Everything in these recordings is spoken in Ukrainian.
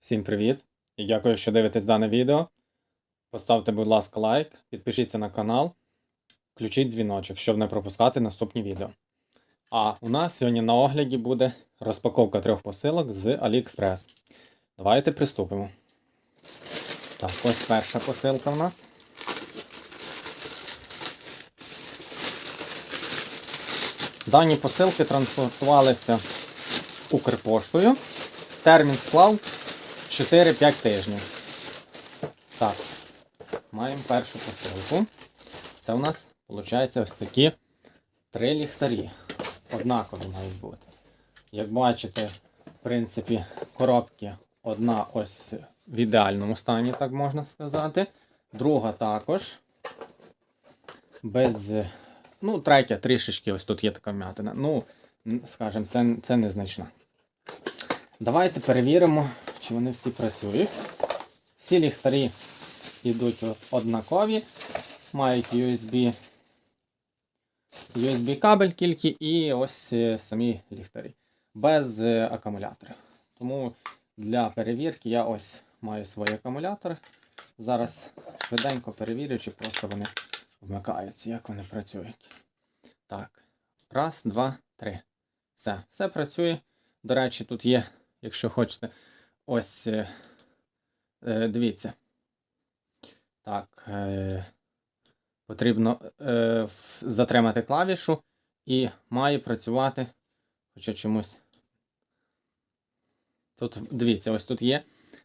Всім привіт! І дякую, що дивитесь дане відео. Поставте, будь ласка, лайк, підпишіться на канал, включіть дзвіночок, щоб не пропускати наступні відео. А у нас сьогодні на огляді буде розпаковка трьох посилок з AliExpress. Давайте приступимо. Так, ось перша посилка у нас. Дані посилки транспортувалися Укрпоштою. Термін склав 4-5 тижнів. Так, маємо першу посилку. Це у нас, виходить, ось такі три ліхтарі. Однакові мають бути. Як бачите, в принципі, коробки одна ось в ідеальному стані, так можна сказати. Друга також. Без. Ну, третя трішечки, ось тут є така вмятина. Ну, скажімо, це, це незначна. Давайте перевіримо, чи вони всі працюють. Всі ліхтарі йдуть однакові, мають USB USB кабель тільки і ось е, самі ліхтарі. Без е, акумулятора. Тому для перевірки я ось маю свої акумулятори. Зараз швиденько перевірю, чи просто вони вмикаються, як вони працюють. Так. Раз, два, три. Все. Все працює. До речі, тут є, якщо хочете, ось е, е, дивіться. Так. Е, потрібно затримати клавішу і має працювати. Хоча чомусь. Тут, дивіться, ось тут є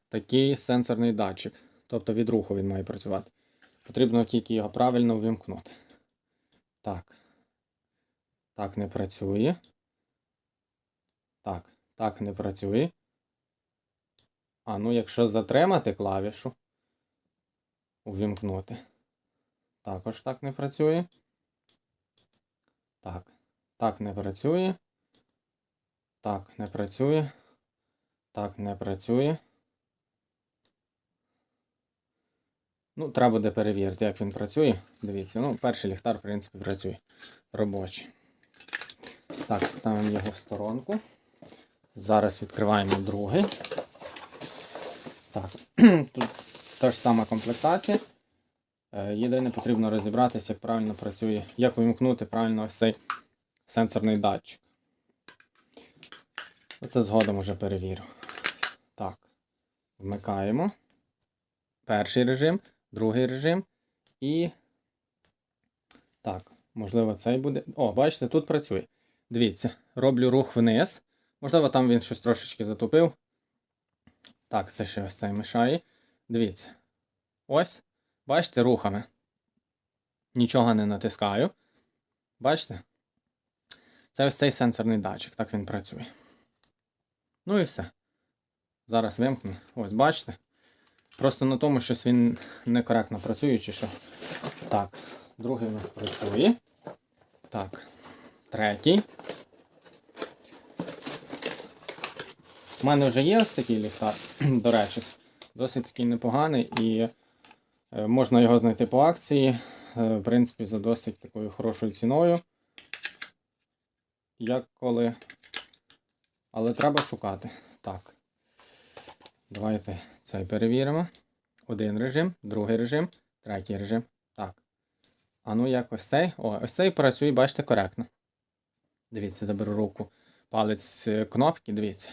такий сенсорний датчик. Тобто від руху він має працювати. Потрібно тільки його правильно вимкнути. Так. Так не працює. Так, так не працює. А ну, якщо затримати клавішу, увімкнути. Також так не працює. Так. Так не працює. Так не працює. Так не працює. Ну, треба буде перевірити, як він працює. Дивіться, ну, перший ліхтар, в принципі, працює. Робочий. Так, ставимо його в сторонку. Зараз відкриваємо другий. Так, тут та ж сама комплектація. Е, Єдине потрібно розібратися, як правильно працює, як вимкнути правильно цей сенсорний датчик. Оце згодом уже перевірю. Так, вмикаємо. Перший режим, другий режим і. Так, можливо, цей буде. О, бачите, тут працює. Дивіться, роблю рух вниз. Можливо, там він щось трошечки затупив. Так, це ще ось цей мішає. Дивіться. Ось. Бачите, рухами. Нічого не натискаю. Бачите? Це ось цей сенсорний датчик, так він працює. Ну і все. Зараз вимкну. Ось, бачите? Просто на тому, щось він некоректно працює, чи що. Так, другий у нас працює. Так, третій. У мене вже є ось такий ліхтар, до речі, досить такий непоганий і е, можна його знайти по акції, е, в принципі, за досить такою хорошою ціною. Як коли. Але треба шукати. Так. Давайте цей перевіримо. Один режим, другий режим, третій режим. Так. А ну як ось цей? О, ось цей працює, бачите, коректно. Дивіться, заберу руку. Палець е, кнопки, дивіться.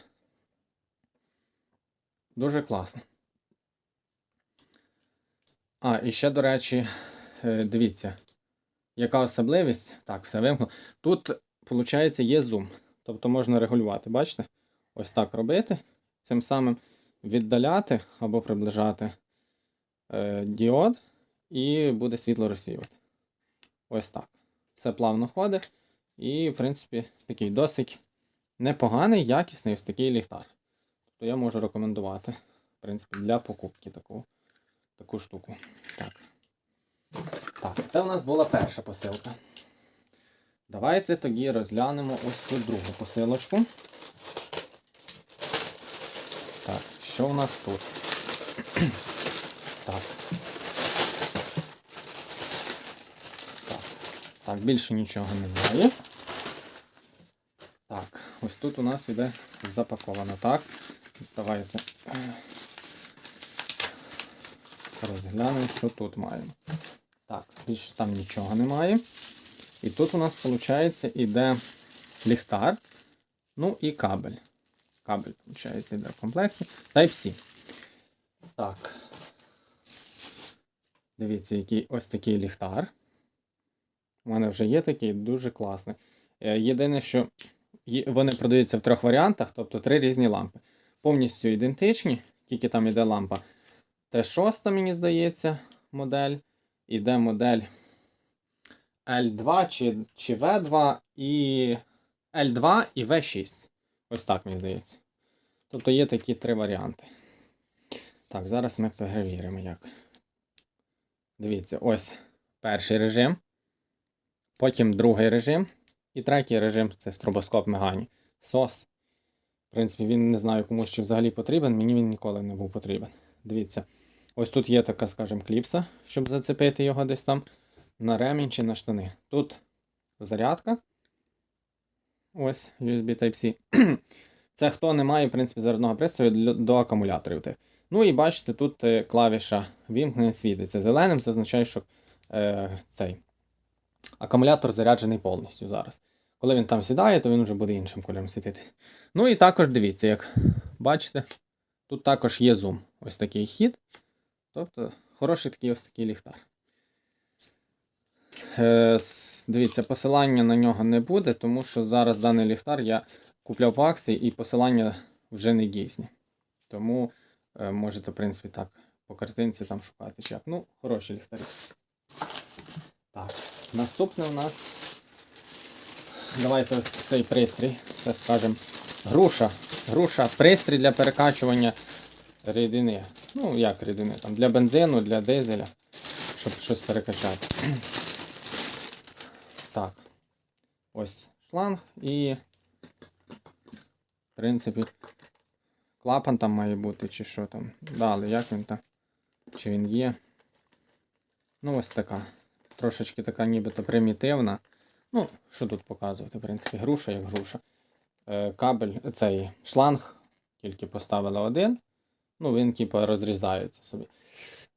Дуже класно. А, і ще, до речі, е, дивіться, яка особливість. Так, все вимкну. Тут, виходить, є зум. Тобто можна регулювати, бачите? Ось так робити. Цим самим віддаляти або приближати е, діод, і буде світло розсіювати. Ось так. Це плавно ходить. І, в принципі, такий досить непоганий, якісний ось такий ліхтар. Тобто я можу рекомендувати, в принципі, для покупки таку, таку штуку. Так. Так, це у нас була перша посилка. Давайте тоді розглянемо ось цю другу посилочку. Так, що у нас тут? так. Так. Так, більше нічого немає. Так, ось тут у нас іде запаковано, так. Давайте розглянемо, що тут маємо. Так, більше там нічого немає. І тут у нас, виходить, іде ліхтар, ну і кабель. Кабель, виходить, йде в комплекті. Type-C. Так. Дивіться, який ось такий ліхтар. У мене вже є такий, дуже класний. Е, Єдине, що вони продаються в трьох варіантах, тобто три різні лампи. Повністю ідентичні, тільки там іде лампа Т6, мені здається, модель. Іде модель L2 чи, чи V2 і L2 і V6. Ось так, мені здається. Тобто є такі три варіанти. Так, зараз ми перевіримо, як. Дивіться, ось перший режим, потім другий режим, і третій режим це стробоскоп Мегані. SOS. В принципі, він не знаю комусь чи взагалі потрібен, мені він ніколи не був потрібен. Дивіться, ось тут є така, скажімо, кліпса, щоб зацепити його десь там на ремінь чи на штани. Тут зарядка. Ось USB Type-C. Це хто не має, в принципі, зарядного пристрою до акумуляторів. Ну і бачите, тут е, клавіша вімкнення світиться зеленим, це означає, що е, цей акумулятор заряджений повністю зараз. Коли він там сідає, то він вже буде іншим кольором світитись. Ну і також дивіться, як бачите, тут також є зум. Ось такий хід. Тобто хороший такий ось такий ліхтар. Е, дивіться, посилання на нього не буде, тому що зараз даний ліхтар я купляв по акції і посилання вже не дійсні. Тому е, можете, в принципі, так, по картинці там шукати. Як. Ну, хороші ліхтарі. Так, наступне у нас. Давайте ось цей пристрій. Це скажемо груша. Груша, пристрій для перекачування рідини. Ну, як рідини? Там, для бензину, для дизеля, щоб щось перекачати. Так. Ось шланг і. В принципі, клапан там має бути, чи що там. Далі, як він там? Чи він є? Ну, ось така. Трошечки така нібито примітивна. Ну, що тут показувати, в принципі, груша як груша. Е, кабель, цей шланг, тільки поставили один. Ну, він типу розрізається собі.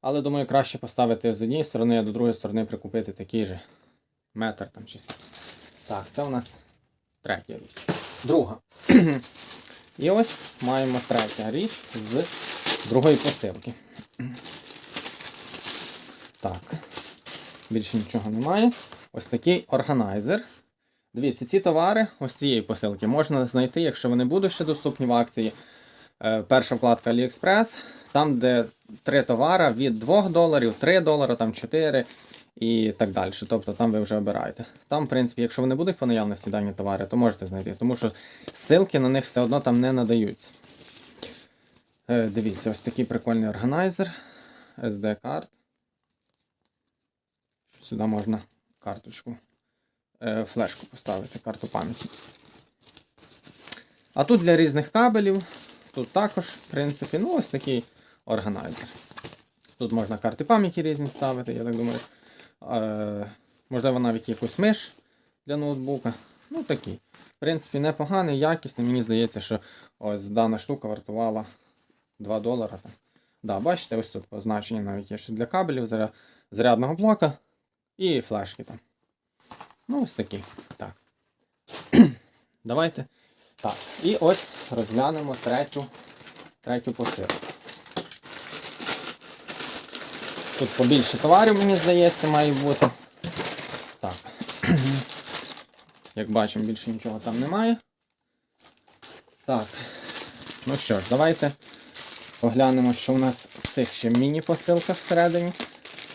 Але думаю, краще поставити з однієї сторони, а до другої сторони прикупити такий же метр там чи. Так, це у нас третя річ. Друга. І ось маємо третя річ з другої посилки. Так. Більше нічого немає. Ось такий органайзер. Дивіться, ці товари ось цієї посилки можна знайти, якщо вони будуть ще доступні в акції. Е, Перша вкладка AliExpress, там, де три товари від 2 доларів, 3 долари, там 4 і так далі. Тобто там ви вже обираєте. Там, в принципі, якщо вони будуть по наявності дані товари, то можете знайти, тому що ссылки на них все одно там не надаються. Е, Дивіться, ось такий прикольний органайзер SD-карт. Сюди можна карточку, е, флешку поставити, карту пам'яті. А тут для різних кабелів, тут також, в принципі, ну ось такий органайзер. Тут можна карти пам'яті різні ставити, я так думаю. Е, можливо, навіть якусь миш для ноутбука. Ну такий. В принципі, непоганий, якісний. Мені здається, що ось дана штука вартувала 2 долара. Да, бачите, ось тут позначення навіть є ще для кабелів, зарядного блока і флешки там. Ну, ось такі. Так. Давайте. Так. І ось розглянемо третю, третю посилку. Тут побільше товарів, мені здається, має бути. Так. Як бачимо, більше нічого там немає. Так. Ну що ж, давайте поглянемо, що у нас в цих ще міні-посилках всередині.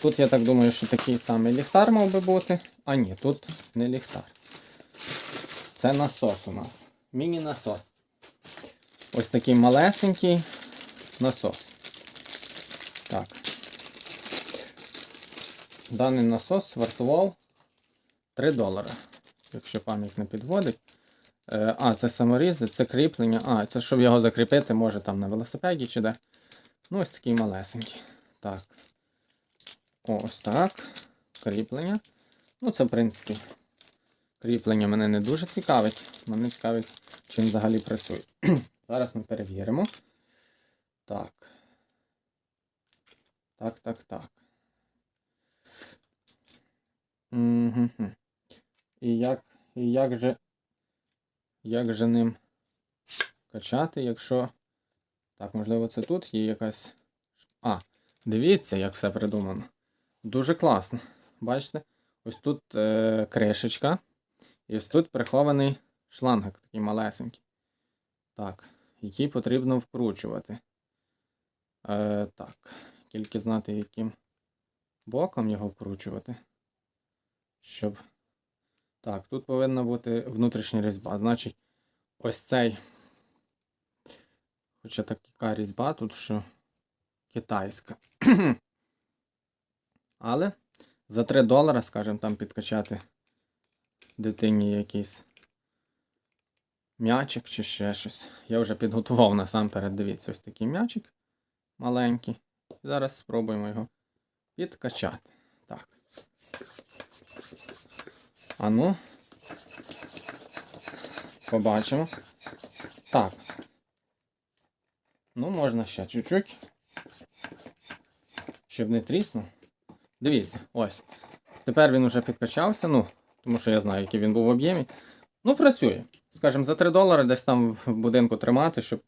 Тут я так думаю, що такий самий ліхтар мав би бути. А ні, тут не ліхтар. Це насос у нас. Міні-насос. Ось такий малесенький насос. Так. Даний насос вартував 3 долари. Якщо пам'ять не підводить. Е, А, це саморізи, це кріплення. А, це щоб його закріпити, може там на велосипеді чи де. Ну, ось такий малесенький. Так. Ось так. Кріплення. Ну, це, в принципі, кріплення мене не дуже цікавить. Мене цікавить, чим взагалі працює. Зараз ми перевіримо. Так. Так, так, так. Угу. І як, і як же. Як же ним качати, якщо. Так, можливо, це тут є якась. А, дивіться, як все придумано. Дуже класно. Бачите? Ось тут е, кришечка. І ось тут прихований шлангик такий малесенький. Так, який потрібно вкручувати. Е, так, тільки знати, яким боком його вкручувати. Щоб. Так, тут повинна бути внутрішня різьба. Значить, ось цей. Хоча така різьба тут, що китайська. Але за 3 долара, скажімо, там підкачати дитині якийсь м'ячик чи ще щось. Я вже підготував насамперед, дивіться, ось такий м'ячик маленький. Зараз спробуємо його підкачати. Так. А ну. Побачимо. Так. Ну, можна ще чуть-чуть. Щоб не тріснув. Дивіться, ось. Тепер він уже підкачався, ну, тому що я знаю, який він був в об'ємі. Ну, працює. Скажімо, за 3 долари десь там в будинку тримати, щоб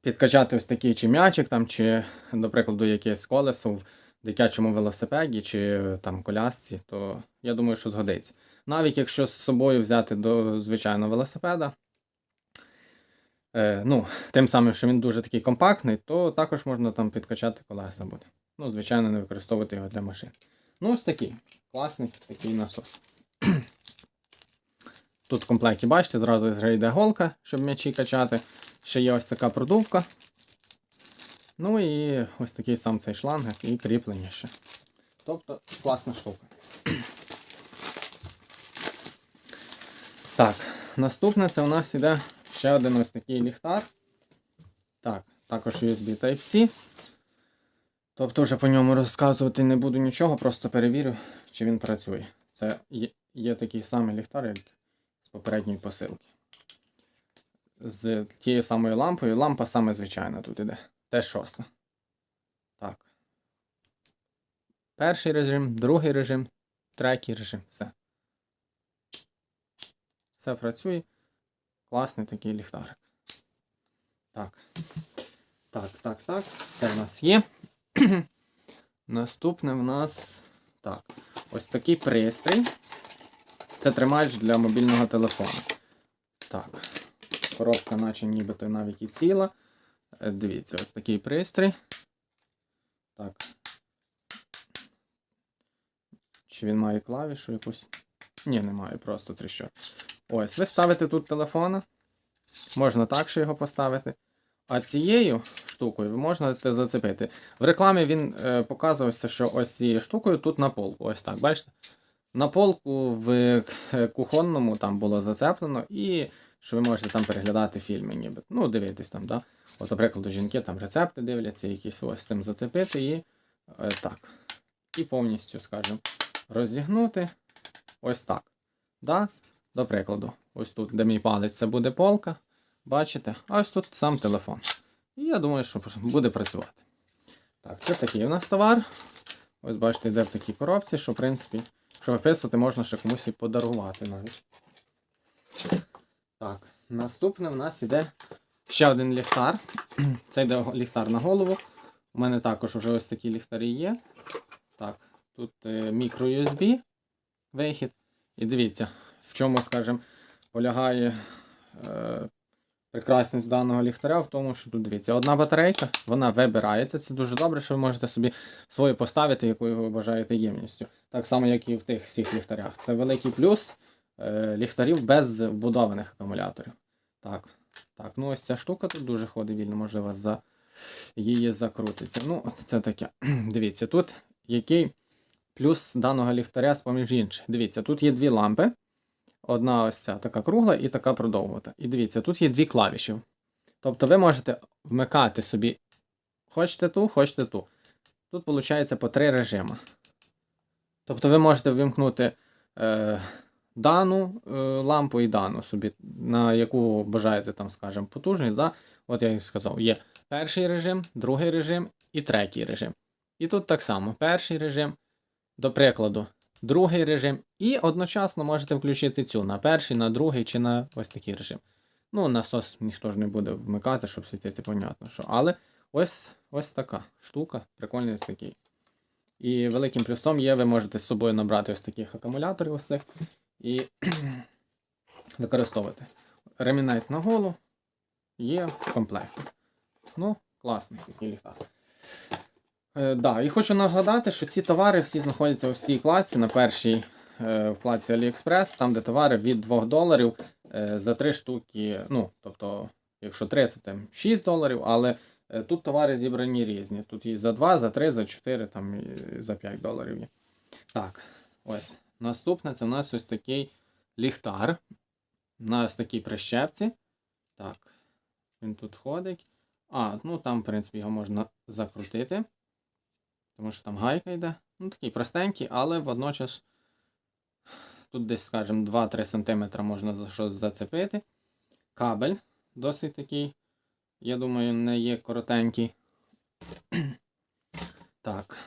підкачати ось такий чи м'ячик, там, чи, до прикладу, якесь колесо в дитячому велосипеді, чи там колясці, то я думаю, що згодиться. Навіть якщо з собою взяти до звичайного велосипеда, е, ну, тим самим, що він дуже такий компактний, то також можна там підкачати колеса буде. Ну, звичайно, не використовувати його для машин. Ну, ось такий класний такий насос. Тут в комплекті, бачите, зразу вже йде голка, щоб м'ячі качати. Ще є ось така продувка. Ну і ось такий сам цей шланг і кріплення ще. Тобто класна штука. Так, наступне це у нас іде ще один ось такий ліхтар. Так, також USB Type-C. Тобто вже по ньому розказувати не буду нічого, просто перевірю, чи він працює. Це є, є такий самий ліхтар, як з попередньої посилки. З тією самою лампою. Лампа саме звичайна тут іде. Т6. Так. Перший режим, другий режим, третій режим. Все. Все працює. Класний такий ліхтарик. Так. Так, так, так. Це в нас є. Наступне в нас. Так. Ось такий пристрій. Це тримач для мобільного телефону. Так. Коробка, наче нібито навіть і ціла. Е, Дивіться, ось такий пристрій. Так. Чи він має клавішу якусь? Ні, немає, просто тріщот. Ось, ви ставите тут телефона. Можна так ще його поставити. А цією штукою ви можете зацепити. В рекламі він е, показувався, що ось цією штукою тут на полку. Ось так, бачите? На полку в е, кухонному там було зацеплено, і що ви можете там переглядати фільми, ніби. Ну, дивитись там, да? От, наприклад, жінки там рецепти дивляться, якісь ось цим зацепити і е, так. І повністю, скажімо, розігнути. Ось так. Да? До прикладу, ось тут, де мій палець, це буде полка. Бачите? А ось тут сам телефон. І я думаю, що буде працювати. Так, це такий у нас товар. Ось бачите, йде в такій коробці, що, в принципі, що виписувати можна ще комусь і подарувати навіть. Так, наступне в нас йде ще один ліхтар. Це йде ліхтар на голову. У мене також уже ось такі ліхтарі є. Так, тут е, мікро USB вихід. І дивіться, в чому, скажімо, полягає е, прекрасність даного ліхтаря, в тому, що тут дивіться, одна батарейка, вона вибирається. Це дуже добре, що ви можете собі свою поставити, якою ви бажаєте ємністю. Так само, як і в тих всіх ліхтарях. Це великий плюс е, ліхтарів без вбудованих акумуляторів. Так, так, ну ось ця штука тут дуже ходить вільно, можливо, за її закрутиться. Ну, це таке. Дивіться, тут який плюс даного ліхтаря з поміж інших. Дивіться, тут є дві лампи. Одна ось ця така кругла і така продовгувата. І дивіться, тут є дві клавіші. Тобто ви можете вмикати собі, хочете ту, хочете ту. Тут, виходить, по три режими. Тобто ви можете вимкнути е, дану е, лампу і дану собі, на яку бажаєте, там, скажімо, потужність. Да? от я і сказав, є перший режим, другий режим і третій режим. І тут так само: перший режим, до прикладу, другий режим, і одночасно можете включити цю на перший, на другий чи на ось такий режим. Ну, насос ніхто ж не буде вмикати, щоб світити, понятно, що. Але ось, ось така штука, прикольний ось такий. І великим плюсом є, ви можете з собою набрати ось таких акумуляторів ось цих і використовувати. Ремінець на голу є в комплекті. Ну, класний такий ліхтар. Е, да, і хочу нагадати, що ці товари всі знаходяться в цій вкладці на першій е, вкладці AliExpress, там де товари від 2 доларів е, за 3 штуки. Ну, тобто, якщо 3, це там 6 доларів, але е, тут товари зібрані різні. Тут і за 2, за 3, за 4, там і за 5 доларів є. Так, ось. Наступне це в нас ось такий ліхтар. На ось такій прищепці. Так. Він тут ходить. А, ну там, в принципі, його можна закрутити. Тому що там гайка йде. Ну, такий простенький, але водночас тут десь, скажімо, 2-3 см можна за щось зацепити. Кабель досить такий, я думаю, не є коротенький. Так,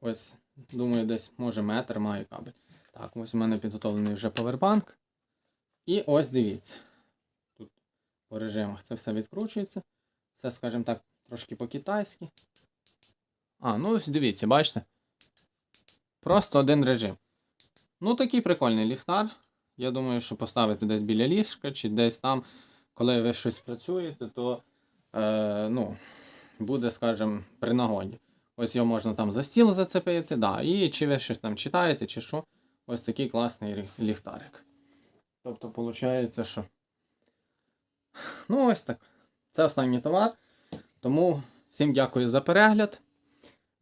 ось, думаю, десь може метр має кабель. Так, ось у мене підготовлений вже повербанк. І ось дивіться. Тут по режимах це все відкручується. Це, скажімо так, трошки по-китайськи. А, ну ось дивіться, бачите? Просто один режим. Ну, такий прикольний ліхтар. Я думаю, що поставити десь біля ліжка, чи десь там, коли ви щось працюєте, то е, ну, буде, скажімо, при нагоді. Ось його можна там за стіл зацепити, да, і чи ви щось там читаєте, чи що. Ось такий класний ліхтарик. Тобто, виходить, що. Ну, ось так. Це останній товар. Тому всім дякую за перегляд.